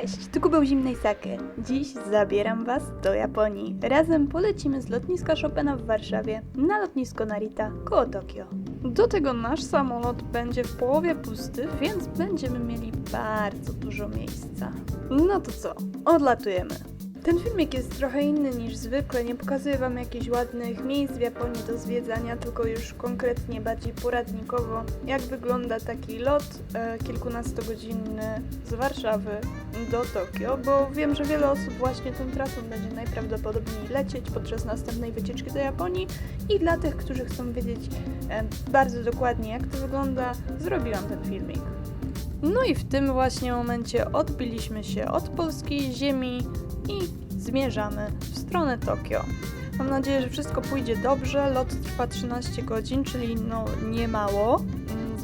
Cześć, tu kubeł zimnej sake. Dziś zabieram Was do Japonii. Razem polecimy z lotniska Chopina w Warszawie na lotnisko Narita koło Tokio. Do tego nasz samolot będzie w połowie pusty, więc będziemy mieli bardzo dużo miejsca. No to co, odlatujemy. Ten filmik jest trochę inny niż zwykle, nie pokazuję Wam jakichś ładnych miejsc w Japonii do zwiedzania, tylko już konkretnie bardziej poradnikowo, jak wygląda taki lot e, kilkunastogodzinny z Warszawy do Tokio, bo wiem, że wiele osób właśnie tą trasą będzie najprawdopodobniej lecieć podczas następnej wycieczki do Japonii i dla tych, którzy chcą wiedzieć e, bardzo dokładnie jak to wygląda, zrobiłam ten filmik. No i w tym właśnie momencie odbiliśmy się od polskiej ziemi i zmierzamy w stronę Tokio. Mam nadzieję, że wszystko pójdzie dobrze. Lot trwa 13 godzin, czyli no nie mało.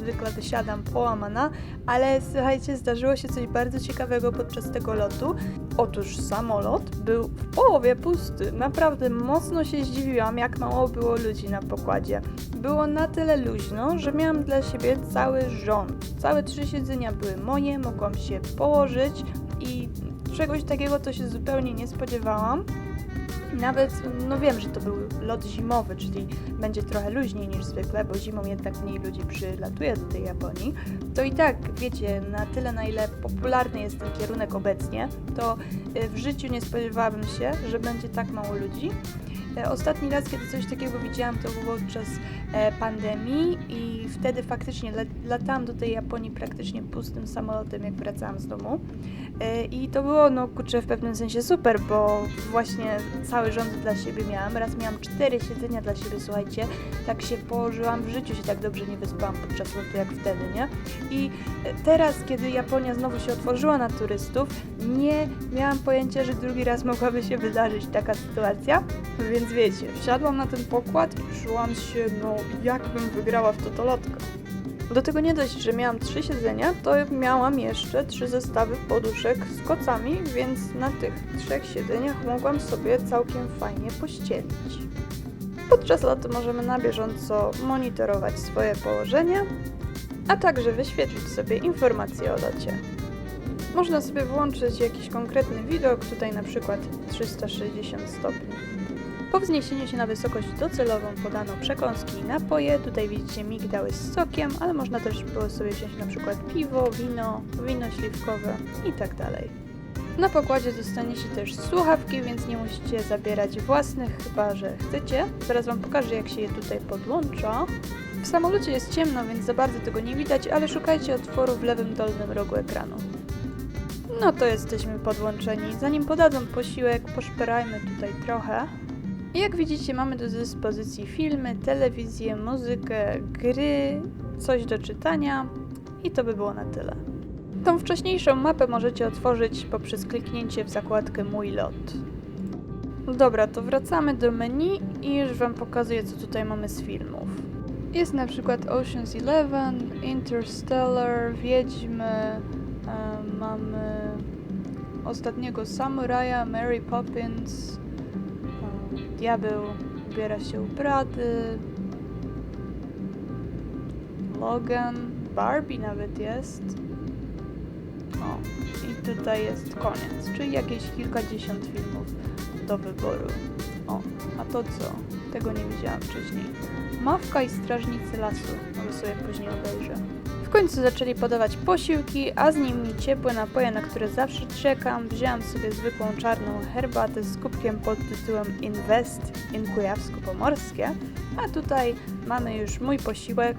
Zwykle wysiadam połamana, ale słuchajcie, zdarzyło się coś bardzo ciekawego podczas tego lotu. Otóż samolot był w połowie pusty. Naprawdę mocno się zdziwiłam, jak mało było ludzi na pokładzie. Było na tyle luźno, że miałam dla siebie cały rząd. Całe trzy siedzenia były moje, mogłam się położyć i czegoś takiego to się zupełnie nie spodziewałam. Nawet, no wiem, że to był lot zimowy, czyli będzie trochę luźniej niż zwykle, bo zimą jednak mniej ludzi przylatuje do tej Japonii. To i tak, wiecie, na tyle na ile popularny jest ten kierunek obecnie, to y, w życiu nie spodziewałabym się, że będzie tak mało ludzi. E, Ostatni raz, kiedy coś takiego widziałam, to było podczas e, pandemii i wtedy faktycznie la- latałam do tej Japonii praktycznie pustym samolotem, jak wracałam z domu. E, I to było, no kurczę, w pewnym sensie super, bo właśnie cały rząd dla siebie miałam. Raz miałam cztery siedzenia dla siebie, słuchajcie. Tak się położyłam, w życiu się tak dobrze nie wyspałam podczas lotu jak wtedy, nie? I teraz, kiedy Japonia znowu się otworzyła na turystów, nie miałam pojęcia, że drugi raz mogłaby się wydarzyć taka sytuacja. Więc wiecie, wsiadłam na ten pokład i czułam się, no, jakbym wygrała w totolotkę. Do tego nie dość, że miałam trzy siedzenia, to miałam jeszcze trzy zestawy poduszek z kocami, więc na tych trzech siedzeniach mogłam sobie całkiem fajnie pościelić. Podczas lotu możemy na bieżąco monitorować swoje położenie, a także wyświetlić sobie informacje o locie. Można sobie włączyć jakiś konkretny widok, tutaj na przykład 360 stopni. Po wzniesieniu się na wysokość docelową podano przekąski i napoje. Tutaj widzicie migdały z sokiem, ale można też było sobie wziąć na przykład piwo, wino, wino śliwkowe i tak. Na pokładzie dostaniecie też słuchawki, więc nie musicie zabierać własnych, chyba że chcecie. Zaraz Wam pokażę, jak się je tutaj podłącza. W samolocie jest ciemno, więc za bardzo tego nie widać, ale szukajcie otworu w lewym dolnym rogu ekranu. No to jesteśmy podłączeni. Zanim podadzą posiłek, poszperajmy tutaj trochę. Jak widzicie, mamy do dyspozycji filmy, telewizję, muzykę, gry, coś do czytania i to by było na tyle. Tą wcześniejszą mapę możecie otworzyć poprzez kliknięcie w zakładkę Mój lot. Dobra, to wracamy do menu i już Wam pokazuję, co tutaj mamy z filmów. Jest na przykład Ocean's Eleven, Interstellar, Wiedźmy, e, mamy ostatniego Samuraja, Mary Poppins, Diabeł ubiera się u Prady, Logan, Barbie nawet jest. O, i tutaj jest koniec, czyli jakieś kilkadziesiąt filmów do wyboru. O, a to co? Tego nie widziałam wcześniej. Mawka i Strażnicy Lasu, może sobie później obejrzę. Końcu zaczęli podawać posiłki, a z nimi ciepłe napoje, na które zawsze czekam. Wzięłam sobie zwykłą czarną herbatę z kubkiem pod tytułem Invest in Kujawsko-Pomorskie, a tutaj mamy już mój posiłek.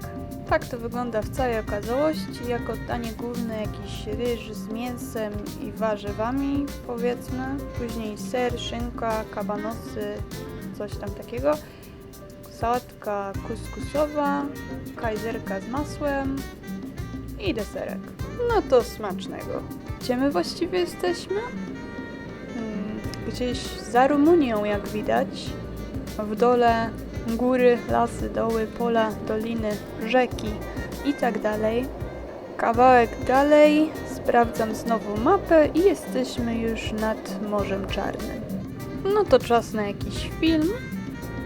Tak to wygląda w całej okazałości. Jako danie główne jakiś ryż z mięsem i warzywami, powiedzmy. Później ser, szynka, kabanosy, coś tam takiego. Sałatka kuskusowa, kajzerka z masłem i deserek. No to smacznego. Gdzie my właściwie jesteśmy? Hmm, Gdzieś za Rumunią, jak widać. W dole góry, lasy, doły, pola, doliny, rzeki i tak dalej. Kawałek dalej sprawdzam znowu mapę i jesteśmy już nad Morzem Czarnym. No to czas na jakiś film.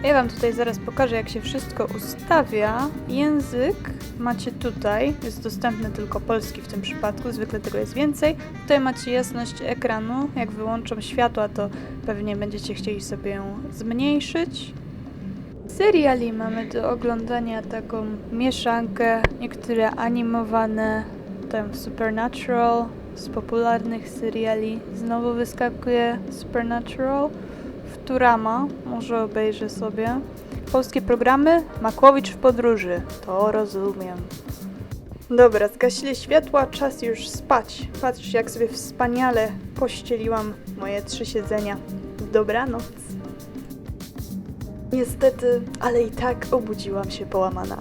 Ja Wam tutaj zaraz pokażę, jak się wszystko ustawia. Język macie tutaj, jest dostępny tylko polski w tym przypadku, zwykle tego jest więcej. Tutaj macie jasność ekranu, jak wyłączam światła, to pewnie będziecie chcieli sobie ją zmniejszyć. Seriali mamy do oglądania taką mieszankę, niektóre animowane, tam Supernatural, z popularnych seriali. Znowu wyskakuje Supernatural, Futurama, może obejrzę sobie. Polskie programy, Makłowicz w podróży, to rozumiem. Dobra, zgasili światła, czas już spać. Patrz, jak sobie wspaniale pościeliłam moje trzy siedzenia. Dobranoc. Niestety, ale i tak obudziłam się połamana.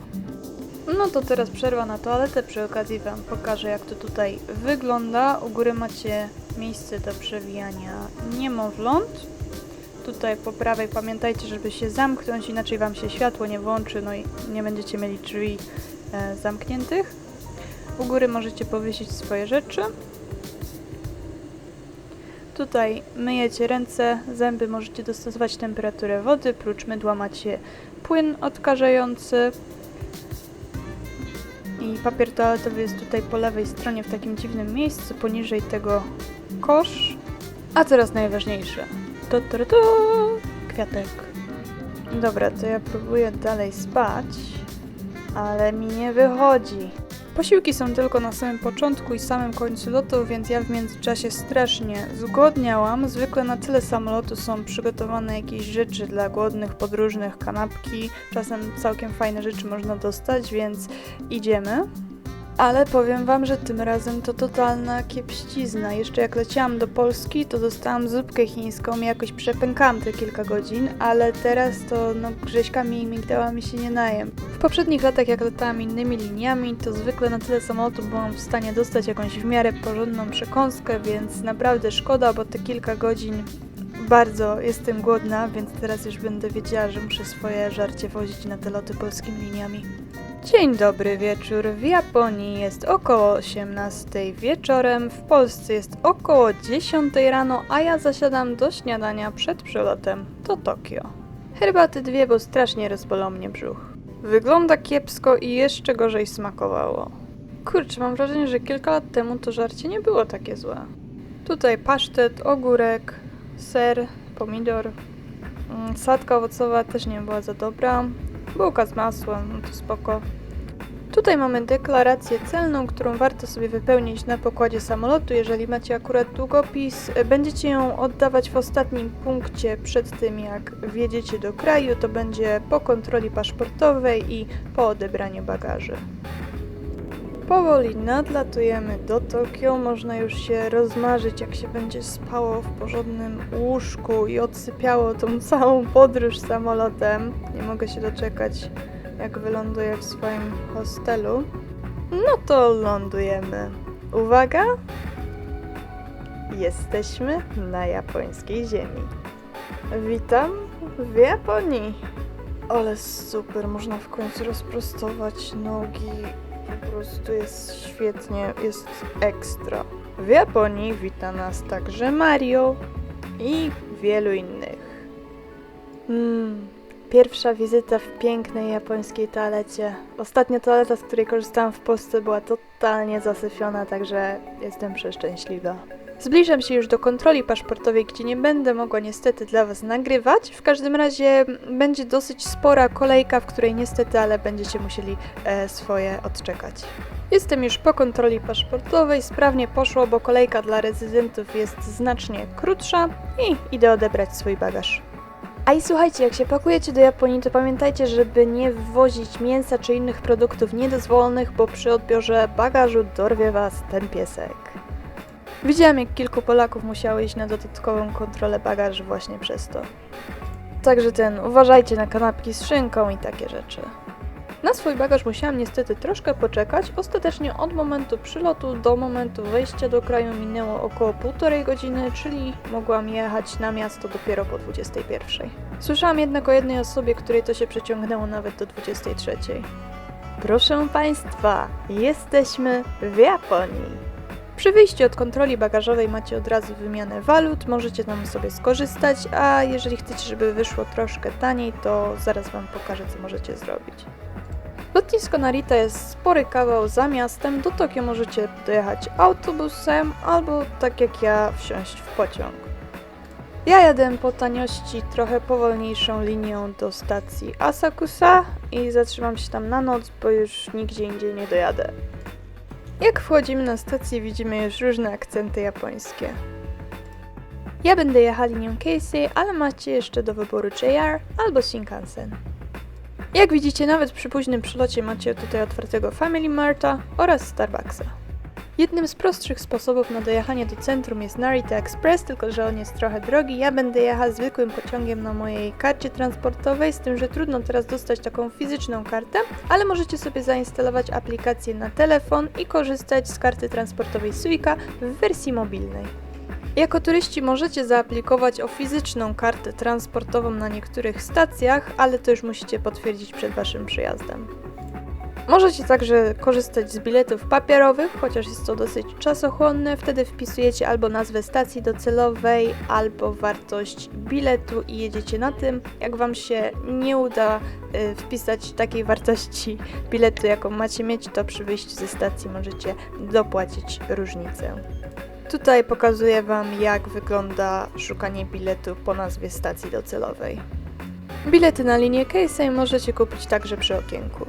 No to teraz przerwa na toaletę. Przy okazji Wam pokażę, jak to tutaj wygląda. U góry macie miejsce do przewijania niemowląt. Tutaj po prawej pamiętajcie, żeby się zamknąć, inaczej Wam się światło nie włączy, no i nie będziecie mieli drzwi e, zamkniętych. U góry możecie powiesić swoje rzeczy. Tutaj myjecie ręce, zęby, możecie dostosować temperaturę wody, prócz mydła macie płyn odkażający. I papier toaletowy jest tutaj po lewej stronie w takim dziwnym miejscu, poniżej tego kosz. A teraz najważniejsze. To, to, kwiatek. Dobra, to ja próbuję dalej spać, ale mi nie wychodzi. Posiłki są tylko na samym początku i samym końcu lotu, więc ja w międzyczasie strasznie zgłodniałam. Zwykle na tyle samolotu są przygotowane jakieś rzeczy dla głodnych podróżnych, kanapki. Czasem całkiem fajne rzeczy można dostać, więc idziemy. Ale powiem wam, że tym razem to totalna kiepścizna. Jeszcze jak leciałam do Polski, to dostałam zupkę chińską i jakoś przepękałam te kilka godzin, ale teraz to no grześkami i migdałami się nie najem. W poprzednich latach jak latałam innymi liniami, to zwykle na tyle samolotu byłam w stanie dostać jakąś w miarę porządną przekąskę, więc naprawdę szkoda, bo te kilka godzin bardzo jestem głodna, więc teraz już będę wiedziała, że muszę swoje żarcie wozić na te loty polskimi liniami. Dzień dobry wieczór. W Japonii jest około 18 wieczorem, w Polsce jest około 10 rano, a ja zasiadam do śniadania przed przelotem do Tokio. Herbaty dwie, bo strasznie rozbolał mnie brzuch. Wygląda kiepsko i jeszcze gorzej smakowało. Kurczę, mam wrażenie, że kilka lat temu to żarcie nie było takie złe. Tutaj pasztet, ogórek, ser, pomidor. Mm, Sadka owocowa też nie była za dobra. Bułka z masłem, no to spoko. Tutaj mamy deklarację celną, którą warto sobie wypełnić na pokładzie samolotu. Jeżeli macie akurat długopis, będziecie ją oddawać w ostatnim punkcie przed tym, jak wjedziecie do kraju. To będzie po kontroli paszportowej i po odebraniu bagaży. Powoli nadlatujemy do Tokio. Można już się rozmarzyć, jak się będzie spało w porządnym łóżku i odsypiało tą całą podróż samolotem. Nie mogę się doczekać, jak wyląduję w swoim hostelu. No to lądujemy. Uwaga! Jesteśmy na japońskiej ziemi. Witam w Japonii. Ale super, można w końcu rozprostować nogi. Po prostu jest świetnie, jest ekstra. W Japonii wita nas także Mario i wielu innych. Mm, pierwsza wizyta w pięknej japońskiej toalecie. Ostatnia toaleta, z której korzystałam w Polsce, była totalnie zasyfiona, także jestem przeszczęśliwa. Zbliżam się już do kontroli paszportowej, gdzie nie będę mogła niestety dla Was nagrywać. W każdym razie będzie dosyć spora kolejka, w której niestety, ale będziecie musieli e, swoje odczekać. Jestem już po kontroli paszportowej, sprawnie poszło, bo kolejka dla rezydentów jest znacznie krótsza i idę odebrać swój bagaż. A i słuchajcie, jak się pakujecie do Japonii, to pamiętajcie, żeby nie wwozić mięsa czy innych produktów niedozwolonych, bo przy odbiorze bagażu dorwie Was ten piesek. Widziałam, jak kilku Polaków musiało iść na dodatkową kontrolę bagaży właśnie przez to. Także ten, uważajcie na kanapki z szynką i takie rzeczy. Na swój bagaż musiałam niestety troszkę poczekać. Ostatecznie od momentu przylotu do momentu wejścia do kraju minęło około półtorej godziny, czyli mogłam jechać na miasto dopiero po 21. Słyszałam jednak o jednej osobie, której to się przeciągnęło nawet do 23. Proszę Państwa, jesteśmy w Japonii. Przy wyjściu od kontroli bagażowej macie od razu wymianę walut, możecie tam sobie skorzystać, a jeżeli chcecie, żeby wyszło troszkę taniej, to zaraz Wam pokażę, co możecie zrobić. Lotnisko Narita jest spory kawał za miastem. Do Tokio możecie dojechać autobusem albo tak jak ja wsiąść w pociąg. Ja jadę po taniości trochę powolniejszą linią do stacji Asakusa i zatrzymam się tam na noc, bo już nigdzie indziej nie dojadę. Jak wchodzimy na stację widzimy już różne akcenty japońskie. Ja będę jechał linią Keisei, ale macie jeszcze do wyboru JR albo Shinkansen. Jak widzicie, nawet przy późnym przylocie macie tutaj otwartego Family Marta oraz Starbucksa. Jednym z prostszych sposobów na dojechanie do centrum jest Narita Express, tylko że on jest trochę drogi. Ja będę jechał zwykłym pociągiem na mojej karcie transportowej, z tym, że trudno teraz dostać taką fizyczną kartę, ale możecie sobie zainstalować aplikację na telefon i korzystać z karty transportowej Suica w wersji mobilnej. Jako turyści możecie zaaplikować o fizyczną kartę transportową na niektórych stacjach, ale to już musicie potwierdzić przed waszym przyjazdem. Możecie także korzystać z biletów papierowych, chociaż jest to dosyć czasochłonne. Wtedy wpisujecie albo nazwę stacji docelowej, albo wartość biletu i jedziecie na tym. Jak Wam się nie uda y, wpisać takiej wartości biletu, jaką macie mieć, to przy wyjściu ze stacji możecie dopłacić różnicę. Tutaj pokazuję Wam, jak wygląda szukanie biletu po nazwie stacji docelowej. Bilety na linię Keisei możecie kupić także przy okienku.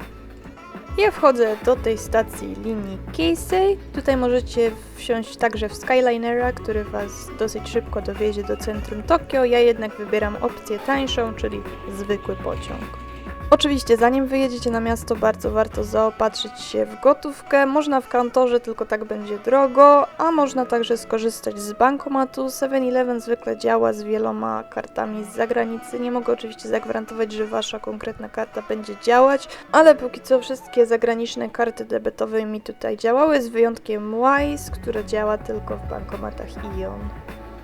Ja wchodzę do tej stacji linii Keisei. Tutaj możecie wsiąść także w Skylinera, który Was dosyć szybko dowiezie do centrum Tokio. Ja jednak wybieram opcję tańszą, czyli zwykły pociąg. Oczywiście, zanim wyjedziecie na miasto, bardzo warto zaopatrzyć się w gotówkę. Można w kantorze, tylko tak będzie drogo, a można także skorzystać z bankomatu. 7-Eleven zwykle działa z wieloma kartami z zagranicy. Nie mogę oczywiście zagwarantować, że wasza konkretna karta będzie działać, ale póki co wszystkie zagraniczne karty debetowe mi tutaj działały, z wyjątkiem Wise, które działa tylko w bankomatach Ion.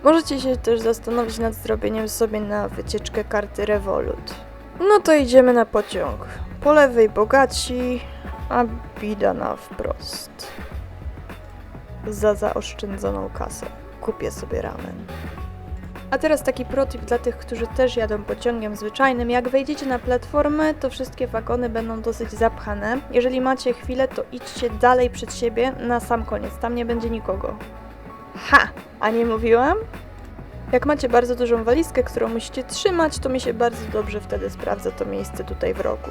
Możecie się też zastanowić nad zrobieniem sobie na wycieczkę karty Revolut. No to idziemy na pociąg. Po lewej bogaci, a bida na wprost. Za zaoszczędzoną kasę kupię sobie ramen. A teraz taki protip dla tych, którzy też jadą pociągiem zwyczajnym. Jak wejdziecie na platformę, to wszystkie wagony będą dosyć zapchane. Jeżeli macie chwilę, to idźcie dalej przed siebie na sam koniec. Tam nie będzie nikogo. Ha! A nie mówiłam? Jak macie bardzo dużą walizkę, którą musicie trzymać, to mi się bardzo dobrze wtedy sprawdza to miejsce tutaj w rogu.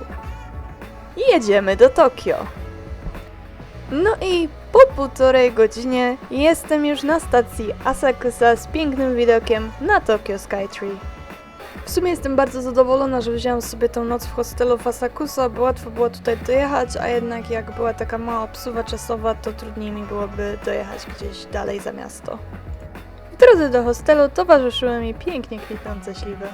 I jedziemy do Tokio. No i po półtorej godzinie jestem już na stacji Asakusa z pięknym widokiem na Tokyo Skytree. W sumie jestem bardzo zadowolona, że wzięłam sobie tą noc w hostelu w Asakusa, bo łatwo było tutaj dojechać, a jednak jak była taka mała obsuwa czasowa, to trudniej mi byłoby dojechać gdzieś dalej za miasto. Drodze do hostelu towarzyszyły mi pięknie kwitnące śliwy.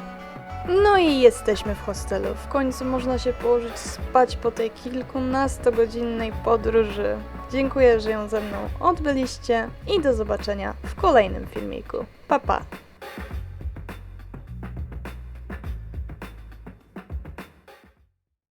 No i jesteśmy w hostelu. W końcu można się położyć spać po tej kilkunastogodzinnej podróży. Dziękuję, że ją ze mną odbyliście i do zobaczenia w kolejnym filmiku. Pa pa!